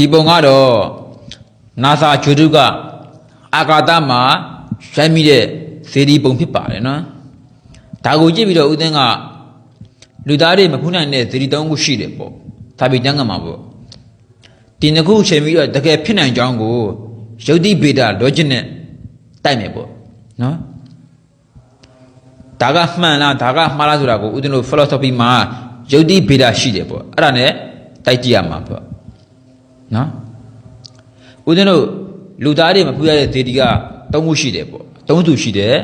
ဒီပုံကတော့နာဆာဂျိုတုကအာကာသမှာရိုက်မိတဲ့စေဒီပုံဖြစ်ပါတယ်နော်ဒါကိုကြည့်ပြီးတော့ဦးသိန်းကလူသားတွေမဖူးနိုင်တဲ့စေဒီတောင်းခုရှိတယ်ပေါ့ဒါပေကျမ်းကမှာပေါ့ဒီနှစ်ခုချိန်ပြီးတော့တကယ်ဖြစ်နိုင်ကြောင်းကိုယုတ်တိဗေဒ logic နဲ့တိုက်မယ်ပေါ့နော်ဒါကမှန်လားဒါကမှားလားဆိုတာကိုဦးသိန်းတို့ philosophy မှာယုတ်တိဗေဒရှိတယ်ပေါ့အဲ့ဒါနဲ့တိုက်ကြည့်ရမှာပေါ့ နော်ဦးဇင်းတို့လူသားတွေမဖူးရတဲ့သေတီက၃ခုရှိတယ်ပေါ့၃ခုရှိတယ်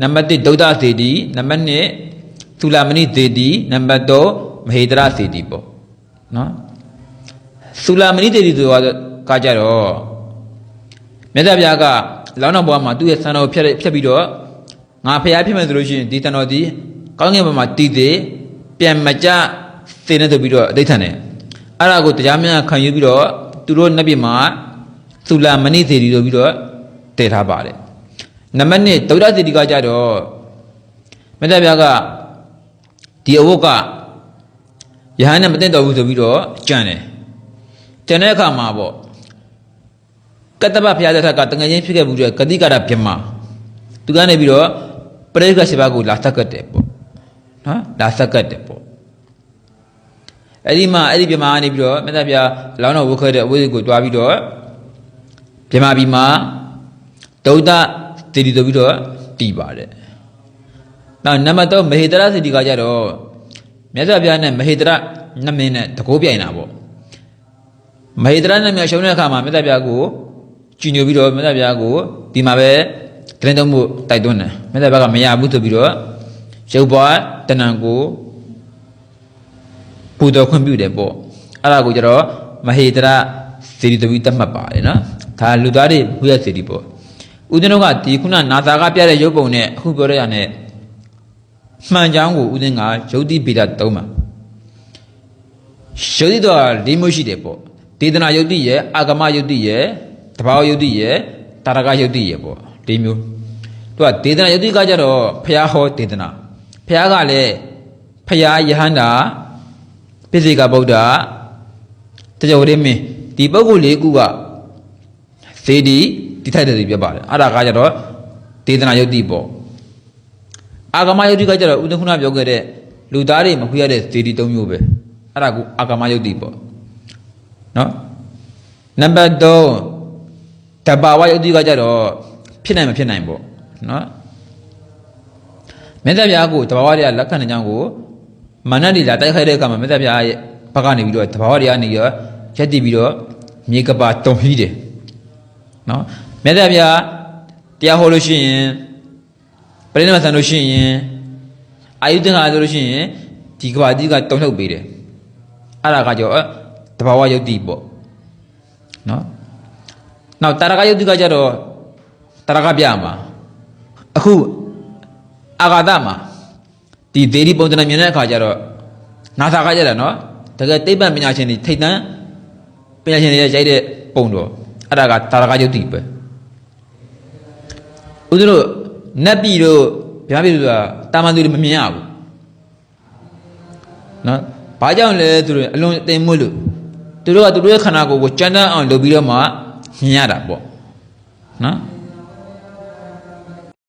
နံပါတ်1ဒုဒ္ဒသေတီနံပါတ်2သုလမဏိသေတီနံပါတ်3မဟေတရသေတီပေါ့နော်သုလမဏိသေတီဆိုတာကကြတော့မြတ်စွာဘုရားကလောင်းတော်ဘွားမှာသူ့ရဲ့ဆန္ဒကိုဖျက်ဖျက်ပြီးတော့ငါဖျားဖြစ်မယ်ဆိုလို့ရှိရင်ဒီတန်တော်ဒီကောင်းကင်ဘက်မှာတည်သေးပြန်မကြသေနေဆိုပြီးတော့အဋိဋ္ဌံတယ်အဲ့ဒါကိုတရားများခံယူပြီးတော့ သူတို့နတ်ပြည်မှာသုလမဏိသေတီဆိုပြီးတော့တည်ထားပါတယ်နံပါတ်1ဒုဒ္ဒသေတီကကြတော့မြတ်စွာဘုရားကဒီအဝတ်ကယဟန်နဲ့မသိတော့ဘူးဆိုပြီးတော့ကြံတယ်ကြံတဲ့အခါမှာပေါ့ကတ္တပဘုရားသက်ထက်ကတငယ်ချင်းဖြစ်ခဲ့မှုတဲ့ဂတိကာရပြမသူကနေပြီးတော့ပရိက္ခစေဘကိုလာသက်ကတ်တယ်ပေါ့နော်လာသက်ကတ်တယ်ပေါ့ အဲ့ဒီမှာအဲ့ဒီပြမကနေပြီးတော့မြတ်စွာဘုရားလောင်းတော်ဝုတ်ခဲ့တဲ့အဝိဇ္ဇကိုတွားပြီးတော့ပြမပြီးမှာဒုဒ္ဒတေတီဆိုပြီးတော့တည်ပါတယ်နောက်နံပါတ်3မဟေတရစေတီကကြတော့မြတ်စွာဘုရားနဲ့မဟေတရနမင်းနဲ့တကိုးပြိုင်တာပေါ့မဟေတရနမင်းရှုံးတဲ့အခါမှာမြတ်စွာဘုရားကိုကြည်ညိုပြီးတော့မြတ်စွာဘုရားကိုဒီမှာပဲကလင်းတုံးမှုတိုက်တွန်းတယ်မြတ်စွာဘုရားကမရဘူးဆိုပြီးတော့ရုပ်ဘွားတဏ္ဏကို ပူတော်ခွင့်ပြုတယ်ပေါ့အဲ့ဒါကိုကျတော့မဟေတရစေတီတဝီတတ်မှတ်ပါတယ်နော်ဒါလူသားတွေဘုရားစေတီပေါ့ဦးဇင်းတို့ကဒီခုနနာသာကပြတဲ့ရုပ်ပုံနဲ့အခုပြောတဲ့ရနဲ့မှန်ကြောင်းကိုဦးဇင်းကယုတ်တိဗေဒသုံးပါယုတ်တိတော့၄မျိုးရှိတယ်ပေါ့ဒေသနာယုတ်တိရဲ့အာဂမယုတ်တိရဲ့တဘာဝယုတ်တိရဲ့တာရကယုတ်တိရဲ့ပေါ့၄မျိုးသူကဒေသနာယုတ်တိကကြတော့ဖះဟောဒေသနာဖះကလည်းဖះယဟန္တာ ပိစိကဗုဒ္ဓတကြောရင်းမင်းဒီပုဂ္ဂိုလ်လေးခုကသေဒီတိထိုက်တယ်ပြပါတယ်အဲ့ဒါကကြတော့ဒေသနာယုတ်တိပေါ့အာဂမယုတ်တိကကြတော့ဥဒ္ဒခုနပြောခဲ့တဲ့လူသားတွေမခွေရတဲ့သေဒီ၃မျိုးပဲအဲ့ဒါကိုအာဂမယုတ်တိပေါ့နော်နံပါတ်3တဘာဝယုတ်တိကကြတော့ဖြစ်နိုင်မဖြစ်နိုင်ပေါ့နော်မေတ္တာပြားကိုတဘာဝတွေကလက်ခံတဲ့ကြောင်းကို မာနတိလာတိုက်ခိုက်တဲ့အခါမှာမေတ္တာပြားရဲ့ဘက်ကနေပြီးတော့တဘာဝတွေကနေရောရက်တည်ပြီးတော့မြေကပါတုံဟီးတယ်နော်မေတ္တာပြားတရားဟောလို့ရှိရင်ပရိနိဗ္ဗာန်ဆန်လို့ရှိရင်အာယုသင်္ခါဆိုလို့ရှိရင်ဒီကဘာတိကတုံ့ထုတ်ပေးတယ်အဲ့ဒါကကြောတဘာဝယုတ်တိပေါ့နော်နောက်တာရကယုတ်တိကကြတော့တာရကပြမှာအခုအာဂါသမှာ ဒီဒေဒီပုံသဏ္ဍာန်မြင်တဲ့အခါကျတော့နာသာကကြတယ်နော်တကယ်သိပ္ပံပညာရှင်တွေထိတ်တန်းပညာရှင်တွေရိုက်တဲ့ပုံတော့အဲ့ဒါကတာရကယုတ်တိပဲဦးဇင်းတို့နတ်ပြည်တို့ဗျာပြည်တို့ကတာမန်သူတွေမမြင်ရဘူးနော်ဘာကြောင့်လဲသူတို့အလွန်အသိမွတ်လို့သူတို့ကသူတို့ရဲ့ခန္ဓာကိုယ်ကိုကြမ်းတမ်းအောင်လုပ်ပြီးတော့မှမြင်ရတာပေါ့နော်